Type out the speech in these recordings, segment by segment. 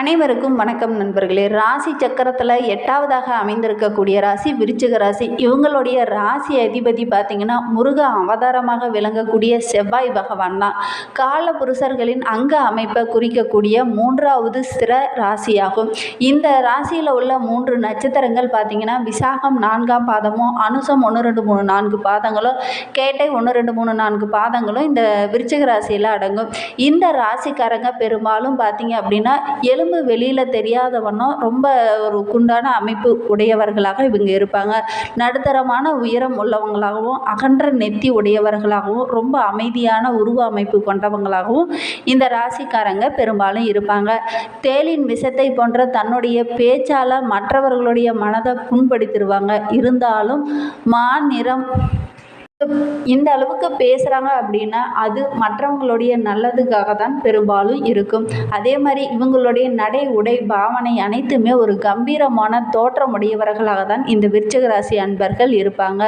அனைவருக்கும் வணக்கம் நண்பர்களே. ராசி சக்கரத்தில் எட்டாவதாக அமைந்திருக்கக்கூடிய ராசி விருச்சிக ராசி. இவங்களுடைய ராசி அதிபதி பார்த்திங்கன்னா முருக அவதாரமாக விளங்கக்கூடிய செவ்வாய் பகவான் தான். கால புருஷர்களின் அங்க அமைப்பை குறிக்கக்கூடிய மூன்றாவது ஸ்திர ராசியாகும். இந்த ராசியில் உள்ள மூன்று நட்சத்திரங்கள் பார்த்திங்கன்னா விசாகம் நான்காம் பாதமும் அனுசம் ஒன்று ரெண்டு மூணு நான்கு பாதங்களும் கேட்டை ஒன்று ரெண்டு மூணு நான்கு பாதங்களும் இந்த விருச்சிக ராசியில் அடங்கும். இந்த ராசிக்காரங்க பெரும்பாலும் பார்த்தீங்க அப்படின்னா எலும்பு வெளியில் தெரியாத வண்ணம் ரொம்ப ஒரு குண்டான அமைப்பு உடையவர்களாக இவங்க இருப்பாங்க. நடுத்தரமான உயரம் உள்ளவங்களாகவும் அகன்ற நெத்தி உடையவர்களாகவும் ரொம்ப அமைதியான உருவ அமைப்பு கொண்டவங்களாகவும் இந்த ராசிக்காரங்க பெரும்பாலும் இருப்பாங்க. தேலின் விஷத்தை போன்ற தன்னுடைய பேச்சால் மற்றவர்களுடைய மனதை புண்படுத்திடுவாங்க. இருந்தாலும் மா நிறம் இந்த அளவுக்கு பேசுகிறாங்க அப்படின்னா அது மற்றவங்களுடைய நல்லதுக்காக தான் பெரும்பாலும் இருக்கும். அதே மாதிரி இவங்களுடைய நடை உடை பாவனை அனைத்துமே ஒரு கம்பீரமான தோற்றமுடையவர்களாக தான் இந்த விருச்சக ராசி அன்பர்கள் இருப்பாங்க.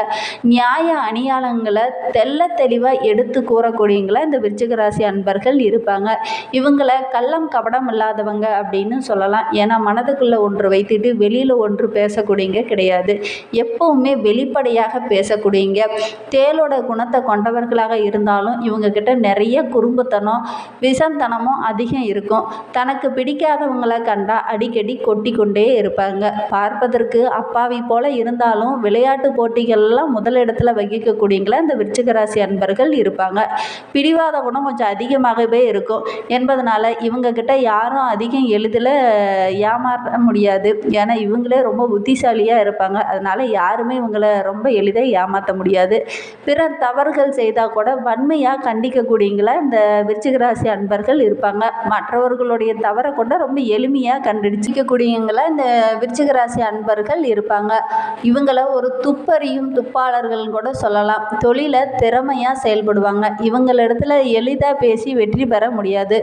நியாய அணியாளங்களை தெல்ல தெளிவாக எடுத்து கூறக்கூடியவங்கள இந்த விருச்சக ராசி அன்பர்கள் இருப்பாங்க. இவங்களை கள்ளம் கபடம் இல்லாதவங்க அப்படின்னு சொல்லலாம். ஏன்னா மனதுக்குள்ளே ஒன்று வைத்துட்டு வெளியில் ஒன்று பேசக்கூடியங்க கிடையாது. எப்பவுமே வெளிப்படையாக பேசக்கூடியங்க. தேளோட குணத்தை கொண்டவர்களாக இருந்தாலும் இவங்கக்கிட்ட நிறைய குறும்புத்தனம் விஷத்தனமும் அதிகம் இருக்கும். தனக்கு பிடிக்காதவங்களை கண்டா அடிக்கடி கொட்டி கொண்டே இருப்பாங்க. பார்ப்பதற்கு அப்பாவி போல இருந்தாலும் விளையாட்டு போட்டிகள்லாம் முதலிடத்தில் வகிக்கக்கூடியங்கள இந்த விருச்சிக ராசி அன்பர்கள் இருப்பாங்க. பிடிவாத குணம் கொஞ்சம் அதிகமாகவே இருக்கும். என்பதனால் இவங்கக்கிட்ட யாரும் அதிகம் எளிதில் ஏமாற முடியாது. ஏன்னா இவங்களே ரொம்ப புத்திசாலியாக இருப்பாங்க. அதனால் யாருமே இவங்களை ரொம்ப எளிதாக ஏமாற்ற முடியாது. பிறர் தவறுகள் செய்தால் கூட வன்மையாக கண்டிக்கக்கூடியங்களா இந்த விருச்சிகராசி அன்பர்கள் இருப்பாங்க. மற்றவர்களுடைய தவறை கூட ரொம்ப எளிமையாக கண்டுபிடிச்சிக்கக்கூடியங்களா இந்த விருச்சிகராசி அன்பர்கள் இருப்பாங்க. இவங்கள ஒரு துப்பறியும் துப்பாளர்கள் கூட சொல்லலாம். தொழிலை திறமையாக செயல்படுவாங்க. இவங்களிடத்துல எளிதாக பேசி வெற்றி பெற முடியாது.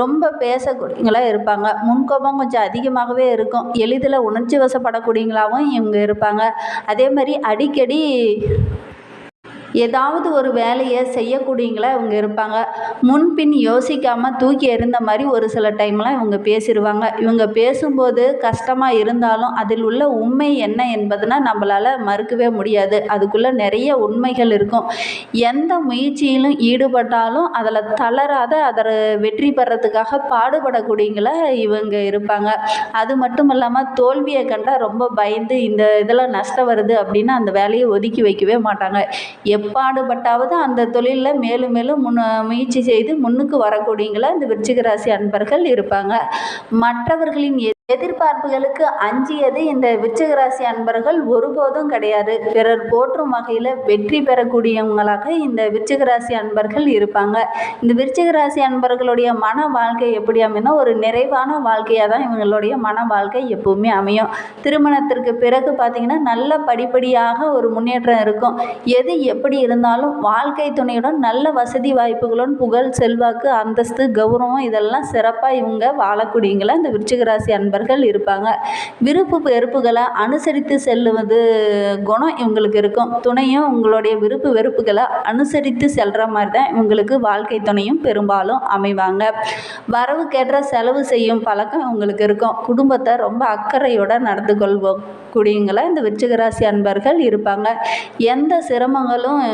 ரொம்ப பேசக்கூடியங்களா இருப்பாங்க. முன்கோபம் கொஞ்சம் அதிகமாகவே இருக்கும். எளிதில் உணர்ச்சி வசப்படக்கூடியவங்களாகவும் இவங்க இருப்பாங்க. அதே மாதிரி அடிக்கடி ஏதாவது ஒரு வேலையை செய்யக்கூடியங்களா இவங்க இருப்பாங்க. முன்பின் யோசிக்காமல் தூக்கி எறிந்த மாதிரி ஒரு சில டைம்லாம் இவங்க பேசிடுவாங்க இவங்க பேசும்போது கஷ்டமாக இருந்தாலும் அதில் உள்ள உண்மை என்ன என்பதுனா நம்மளால் மறுக்கவே முடியாது. அதுக்குள்ளே நிறைய உண்மைகள் இருக்கும். எந்த முயற்சியிலும் ஈடுபட்டாலும் அதில் தளராத அதை வெற்றி பெறத்துக்காக பாடுபடக்கூடியங்கள இவங்க இருப்பாங்க. அது மட்டும் இல்லாமல் தோல்வியை கண்டால் ரொம்ப பயந்து இந்த இதில் நஷ்டம் வருது அப்படின்னா அந்த வேலையை ஒதுக்கி வைக்கவே மாட்டாங்க. எப்பாடுபட்டாவது அந்த தொழிலில் மேலும் மேலும் முன் முயற்சி செய்து முன்னுக்கு வரக்கூடியங்களா இந்த விருச்சிக ராசி அன்பர்கள் இருப்பாங்க. மற்றவர்களின் எதிர்பார்ப்புகளுக்கு அஞ்சியது இந்த விச்சகராசி அன்பர்கள் ஒருபோதும் கிடையாது. பிறர் போற்றும் வகையில் வெற்றி பெறக்கூடியவங்களாக இந்த விச்சகராசி அன்பர்கள் இருப்பாங்க. இந்த விருச்சிக அன்பர்களுடைய மன வாழ்க்கை எப்படி அமைனா ஒரு நிறைவான வாழ்க்கையாக தான் இவங்களுடைய மன வாழ்க்கை எப்பவுமே அமையும். திருமணத்திற்கு பிறகு பார்த்திங்கன்னா நல்ல படிப்படியாக ஒரு முன்னேற்றம் இருக்கும். எது எப்படி இருந்தாலும் வாழ்க்கை துணையுடன் நல்ல வசதி வாய்ப்புகளுடன் புகழ் செல்வாக்கு அந்தஸ்து கௌரவம் இதெல்லாம் சிறப்பாக இவங்க வாழக்கூடியவங்கள இந்த விருச்சிக அன்பர்கள். அன்பர்கள் இருப்பாங்க. விருப்பு வெறுப்புகளை அனுசரித்து செல்லுவது குணம் இவங்களுக்கு இருக்கும். துணையும் உங்களுடைய விருப்பு வெறுப்புகளை அனுசரித்து செல்கிற மாதிரி தான் இவங்களுக்கு வாழ்க்கை துணையும் பெரும்பாலும் அமைவாங்க. வரவுக்கேற்ற செலவு செய்யும் பழக்கம் இவங்களுக்கு இருக்கும். குடும்பத்தை ரொம்ப அக்கறையோடு நடந்து கொள்வோம். கூடியவங்கள இந்த விருச்சிகராசி அன்பர்கள் இருப்பாங்க. எந்த சிரமங்களும்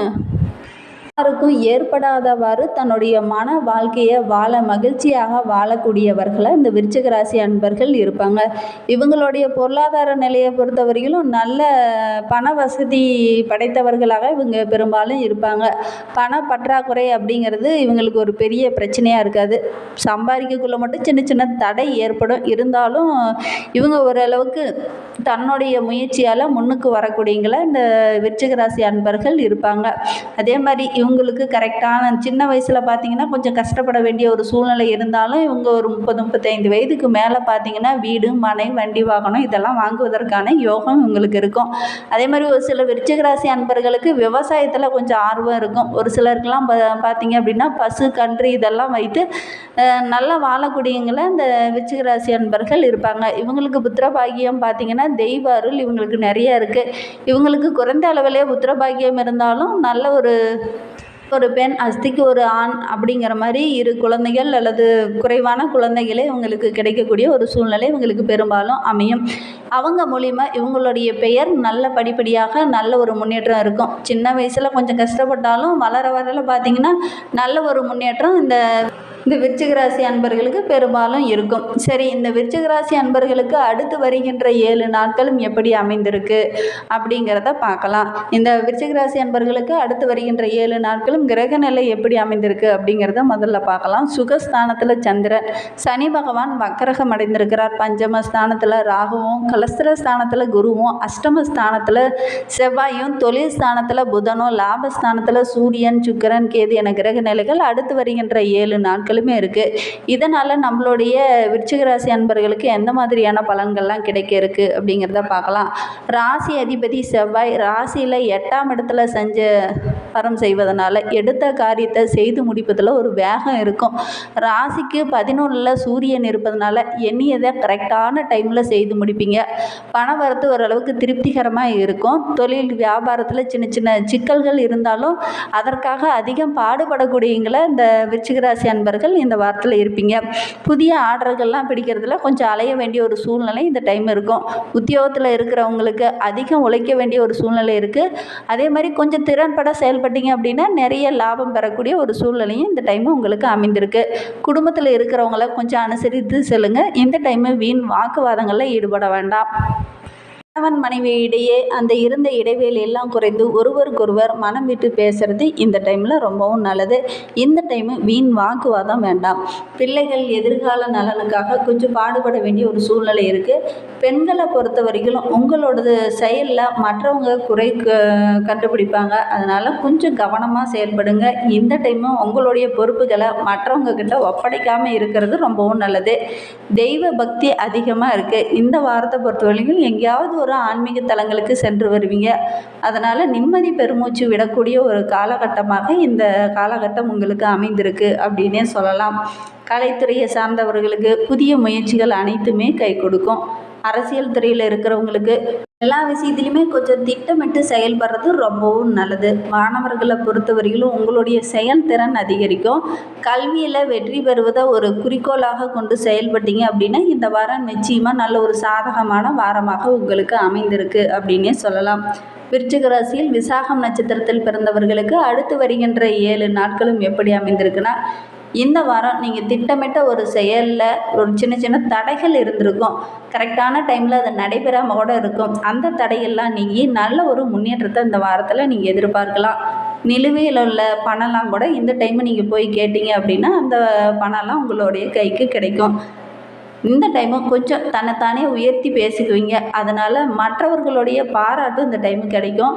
யாருக்கும் ஏற்படாதவாறு தன்னுடைய மன வாழ்க்கையை வாழ மகிழ்ச்சியாக வாழக்கூடியவர்களை இந்த விருச்சிக ராசி அன்பர்கள் இருப்பாங்க. இவங்களுடைய பொருளாதார நிலையை பொறுத்தவரையிலும் நல்ல பண வசதி படைத்தவர்களாக இவங்க பெரும்பாலும் இருப்பாங்க. பண பற்றாக்குறை அப்படிங்கிறது இவங்களுக்கு ஒரு பெரிய பிரச்சனையாக இருக்காது. சம்பாதிக்கக்குள்ள மட்டும் சின்ன சின்ன தடை ஏற்படும். இருந்தாலும் இவங்க ஓரளவுக்கு தன்னுடைய முயற்சியால் முன்னுக்கு வரக்கூடியங்கள இந்த விருச்சிக ராசி அன்பர்கள் இருப்பாங்க. அதே மாதிரி இவங்களுக்கு கரெக்டான சின்ன வயசில் பார்த்திங்கன்னா கொஞ்சம் கஷ்டப்பட வேண்டிய ஒரு சூழ்நிலை இருந்தாலும் இவங்க ஒரு முப்பது முப்பத்தைந்து வயதுக்கு மேலே பார்த்திங்கன்னா வீடு மனை வண்டி வாகனம் இதெல்லாம் வாங்குவதற்கான யோகம் இவங்களுக்கு இருக்கும். அதே மாதிரி ஒரு சில விருச்சகராசி அன்பர்களுக்கு விவசாயத்தில் கொஞ்சம் ஆர்வம் இருக்கும். ஒரு சிலருக்கெல்லாம் பா பார்த்திங்க அப்படின்னா பசு கன்று இதெல்லாம் வைத்து நல்லா வாழக்கூடியவங்கள இந்த விருச்சிகராசி அன்பர்கள் இருப்பாங்க. இவங்களுக்கு புத்திரபாகியம் பார்த்திங்கன்னா தெய்வ அருள் இவங்களுக்கு நிறைய இருக்குது இவங்களுக்கு குறைந்த அளவிலே புத்திரபாகியம் இருந்தாலும் நல்ல ஒரு ஒரு பெண் அஸ்திக்கு ஒரு ஆண் அப்படிங்கிற மாதிரி இரு குழந்தைகள் அல்லது குறைவான குழந்தைகளே இவங்களுக்கு கிடைக்கக்கூடிய ஒரு சூழ்நிலை இவங்களுக்கு பெரும்பாலும் அமையும். அவங்க மூலிமா இவங்களுடைய பெயர் நல்ல படிப்படியாக நல்ல ஒரு முன்னேற்றம் இருக்கும். சின்ன வயசில் கொஞ்சம் கஷ்டப்பட்டாலும் வளர வரல பார்த்திங்கன்னா நல்ல ஒரு முன்னேற்றம் இந்த இந்த விருச்சிகராசி அன்பர்களுக்கு பெரும்பாலும் இருக்கும். சரி இந்த விருச்சிகராசி அன்பர்களுக்கு அடுத்து வருகின்ற ஏழு நாட்களும் எப்படி அமைந்திருக்கு அப்படிங்கிறத பார்க்கலாம். இந்த விருச்சிகராசி அன்பர்களுக்கு அடுத்து வருகின்ற ஏழு நாட்களும் கிரக நிலை எப்படி அமைந்திருக்கு அப்படிங்கிறத முதல்ல பார்க்கலாம். சுகஸ்தானத்தில் சந்திரன். சனி பகவான் வக்கரகம் அடைந்திருக்கிறார். பஞ்சம ஸ்தானத்தில் ராகுவும் கலஸ்திர ஸ்தானத்தில் குருவும் அஷ்டம ஸ்தானத்தில் செவ்வாயும் தொழில் ஸ்தானத்தில் புதனும் லாபஸ்தானத்தில் சூரியன் சுக்கரன் கேது என கிரக நிலைகள் அடுத்து வருகின்ற ஏழு நாட்கள் பலன்களுமே இருக்குது இதனால் நம்மளுடைய விருச்சிக ராசி அன்பர்களுக்கு எந்த மாதிரியான பலன்கள்லாம் கிடைக்க இருக்குது அப்படிங்கிறத பார்க்கலாம். ராசி அதிபதி செவ்வாய் ராசியில் எட்டாம் இடத்துல செஞ்ச பரம் செய்வதனால எடுத்த காரியத்தை செய்து முடிப்பதில் ஒரு வேகம் இருக்கும். ராசிக்கு பதினொன்றில் சூரியன் இருப்பதனால எண்ணியதை கரெக்டான டைமில் செய்து முடிப்பீங்க. பண வரத்து ஓரளவுக்கு திருப்திகரமாக இருக்கும். தொழில் வியாபாரத்தில் சின்ன சின்ன சிக்கல்கள் இருந்தாலும் அதற்காக அதிகம் பாடுபடக்கூடியவங்களை இந்த விருச்சிகராசி அன்பர்கள் நண்பர்கள் இந்த வாரத்தில் இருப்பீங்க. புதிய ஆர்டர்கள்லாம் பிடிக்கிறதுல கொஞ்சம் அலைய வேண்டிய ஒரு சூழ்நிலை இந்த டைம் இருக்கும். உத்தியோகத்தில் இருக்கிறவங்களுக்கு அதிகம் உழைக்க வேண்டிய ஒரு சூழ்நிலை இருக்குது அதே மாதிரி கொஞ்சம் திறன்பட செயல்பட்டீங்க அப்படின்னா நிறைய லாபம் பெறக்கூடிய ஒரு சூழ்நிலையும் இந்த டைமு உங்களுக்கு அமைந்திருக்கு. குடும்பத்தில் இருக்கிறவங்கள கொஞ்சம் அனுசரித்து செல்லுங்கள் இந்த டைமு வீண் வாக்குவாதங்களில் ஈடுபட வேண்டாம். கணவன் மனைவி இடையே அந்த இருந்த இடைவேளை எல்லாம் குறைந்து ஒருவருக்கொருவர் மனம் விட்டு பேசுறது இந்த டைமில் ரொம்பவும் நல்லது. இந்த டைமு வீண் வாக்குவாதம் வேண்டாம். பிள்ளைகள் எதிர்கால நலனுக்காக கொஞ்சம் பாடுபட வேண்டிய ஒரு சூழ்நிலை இருக்குது பெண்களை பொறுத்த வரைக்கும் உங்களோடது செயலில் மற்றவங்க குறை க- கண்டுபிடிப்பாங்க. அதனால் கொஞ்சம் கவனமாக செயல்படுங்க. இந்த டைமு உங்களுடைய பொறுப்புகளை மற்றவங்க கிட்ட ஒப்படைக்காமல் இருக்கிறது ரொம்பவும் நல்லது. தெய்வ பக்தி அதிகமாக இருக்குது இந்த வாரத்தை பொறுத்த வரைக்கும் எங்கேயாவது ஒரு ஆன்மீக தலங்களுக்கு சென்று வருவீங்க. அதனால் நிம்மதி பெருமூச்சு விடக்கூடிய ஒரு காலகட்டமாக இந்த காலகட்டம் உங்களுக்கு அமைந்திருக்கு அப்படின்னே சொல்லலாம். கலைத்துறையை சார்ந்தவர்களுக்கு புதிய முயற்சிகள் அனைத்துமே கை கொடுக்கும். அரசியல் துறையில் இருக்கிறவங்களுக்கு எல்லா விஷயத்துலையுமே கொஞ்சம் திட்டமிட்டு செயல்படுறது ரொம்பவும் நல்லது. மாணவர்களை பொறுத்தவரையிலும் உங்களுடைய செயல்திறன் அதிகரிக்கும். கல்வியில் வெற்றி பெறுவதை ஒரு குறிக்கோளாக கொண்டு செயல்பட்டீங்க அப்படின்னா இந்த வாரம் நிச்சயமாக நல்ல ஒரு சாதகமான வாரமாக உங்களுக்கு அமைந்திருக்கு அப்படின்னே சொல்லலாம். விருச்சிக ராசியில் விசாகம் நட்சத்திரத்தில் பிறந்தவர்களுக்கு அடுத்து வருகின்ற ஏழு நாட்களும் எப்படி அமைந்திருக்குன்னா இந்த வாரம் நீங்கள் திட்டமிட்ட ஒரு செயலில் ஒரு சின்ன சின்ன தடைகள் இருந்திருக்கும். கரெக்டான டைமில் அது நடைபெறாமல் கூட இருக்கும். அந்த தடையெல்லாம் நீங்கி நல்ல ஒரு முன்னேற்றத்தை இந்த வாரத்தில் நீங்கள் எதிர்பார்க்கலாம். நிலுவையில் உள்ள பணம்லாம் கூட இந்த டைமு நீங்கள் போய் கேட்டீங்க அப்படின்னா அந்த பணம்லாம் உங்களுடைய கைக்கு கிடைக்கும். இந்த டைமு கொஞ்சம் தன்னைத்தானே உயர்த்தி பேசிக்குவீங்க. அதனால் மற்றவர்களுடைய பாராட்டும் இந்த டைமு கிடைக்கும்.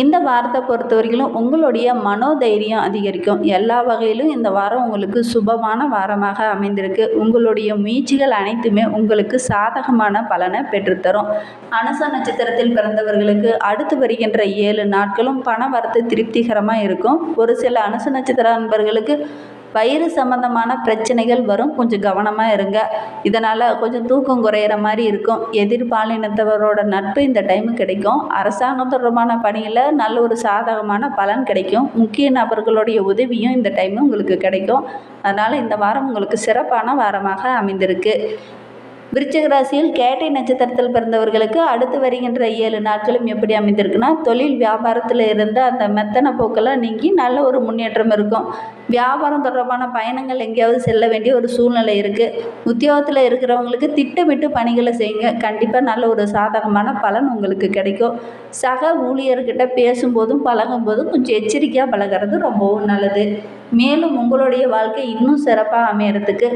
இந்த வாரத்தை பொறுத்த வரைக்கும் உங்களுடைய மனோதைரியம் அதிகரிக்கும். எல்லா வகையிலும் இந்த வாரம் உங்களுக்கு சுபமான வாரமாக அமைந்திருக்கு. உங்களுடைய முயற்சிகள் அனைத்துமே உங்களுக்கு சாதகமான பலனை பெற்றுத்தரும். அனுச நட்சத்திரத்தில் பிறந்தவர்களுக்கு அடுத்து வருகின்ற ஏழு நாட்களும் பண வரத்து திருப்திகரமாக இருக்கும். ஒரு சில அனுச நட்சத்திர நண்பர்களுக்கு வயிறு சம்மந்தமான பிரச்சனைகள் வரும். கொஞ்சம் கவனமாக இருங்க. இதனால் கொஞ்சம் தூக்கம் குறையிற மாதிரி இருக்கும். எதிர்பாலினத்தவரோட நட்பு இந்த டைமு கிடைக்கும். அரசாங்கம் தொடர்பான பணியில் நல்ல ஒரு சாதகமான பலன் கிடைக்கும். முக்கிய நபர்களுடைய உதவியும் இந்த டைமு உங்களுக்கு கிடைக்கும். அதனால் இந்த வாரம் உங்களுக்கு சிறப்பான வாரமாக அமைந்திருக்கு. விருச்சிக ராசியில் கேட்டை நட்சத்திரத்தில் பிறந்தவர்களுக்கு அடுத்து வருகின்ற ஏழு நாட்களும் எப்படி அமைந்திருக்குன்னா தொழில் வியாபாரத்தில் இருந்த அந்த மெத்தன போக்கெல்லாம் நீங்கி நல்ல ஒரு முன்னேற்றம் இருக்கும். வியாபாரம் தொடர்பான பயணங்கள் எங்கேயாவது செல்ல வேண்டிய ஒரு சூழ்நிலை இருக்குது உத்தியோகத்தில் இருக்கிறவங்களுக்கு திட்டமிட்டு பணிகளை செய்யுங்க. கண்டிப்பாக நல்ல ஒரு சாதகமான பலன் உங்களுக்கு கிடைக்கும். சக ஊழியர்கிட்ட பேசும்போதும் பழகும்போதும் கொஞ்சம் எச்சரிக்கையாக பழகிறது ரொம்பவும் நல்லது. மேலும் உங்களுடைய வாழ்க்கை இன்னும் சிறப்பாக அமையறதுக்கு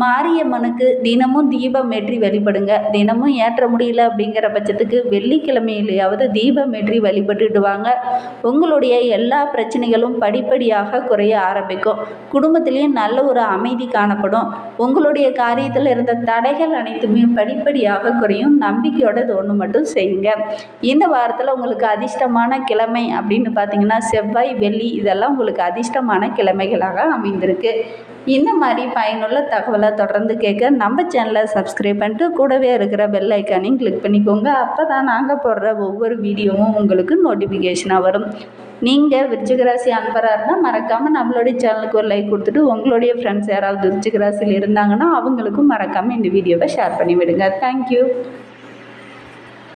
மாரியம்மனுக்கு தினமும் தீபம் ஏற்றி வழிபடுங்க. தினமும் ஏற்ற முடியல அப்படிங்கிற பட்சத்துக்கு வெள்ளிக்கிழமையிலேயாவது தீபம் ஏற்றி வழிபட்டுட்டு வாங்க. உங்களுடைய எல்லா பிரச்சனைகளும் படிப்படியாக குறைய ஆரம்பிக்கும். குடும்பத்திலையும் நல்ல ஒரு அமைதி காணப்படும். உங்களுடைய காரியத்தில் இருந்த தடைகள் அனைத்துமே படிப்படியாக குறையும். நம்பிக்கையோட ஒன்று மட்டும் செய்யுங்க. இந்த வாரத்தில் உங்களுக்கு அதிர்ஷ்டமான கிழமை அப்படின்னு பார்த்தீங்கன்னா செவ்வாய் வெள்ளி இதெல்லாம் உங்களுக்கு அதிர்ஷ்டமான கிழமைகளாக அமைந்திருக்கு. இந்த மாதிரி பயனுள்ள தகவலை தொடர்ந்து கேட்க நம்ம சேனலை சப்ஸ்கிரைப் பண்ணிட்டு கூடவே இருக்கிற பெல் ஐக்கானையும் கிளிக் பண்ணிக்கோங்க. அப்போ தான் நாங்கள் போடுற ஒவ்வொரு வீடியோவும் உங்களுக்கு நோட்டிஃபிகேஷனாக வரும். நீங்கள் விருச்சிகராசி அன்பராக இருந்தால் மறக்காமல் நம்மளுடைய சேனலுக்கு ஒரு லைக் கொடுத்துட்டு உங்களுடைய ஃப்ரெண்ட்ஸ் யாராவது விருச்சிகராசியில் இருந்தாங்கன்னா அவங்களுக்கும் மறக்காமல் இந்த வீடியோவை ஷேர் பண்ணி விடுங்க தேங்க்யூ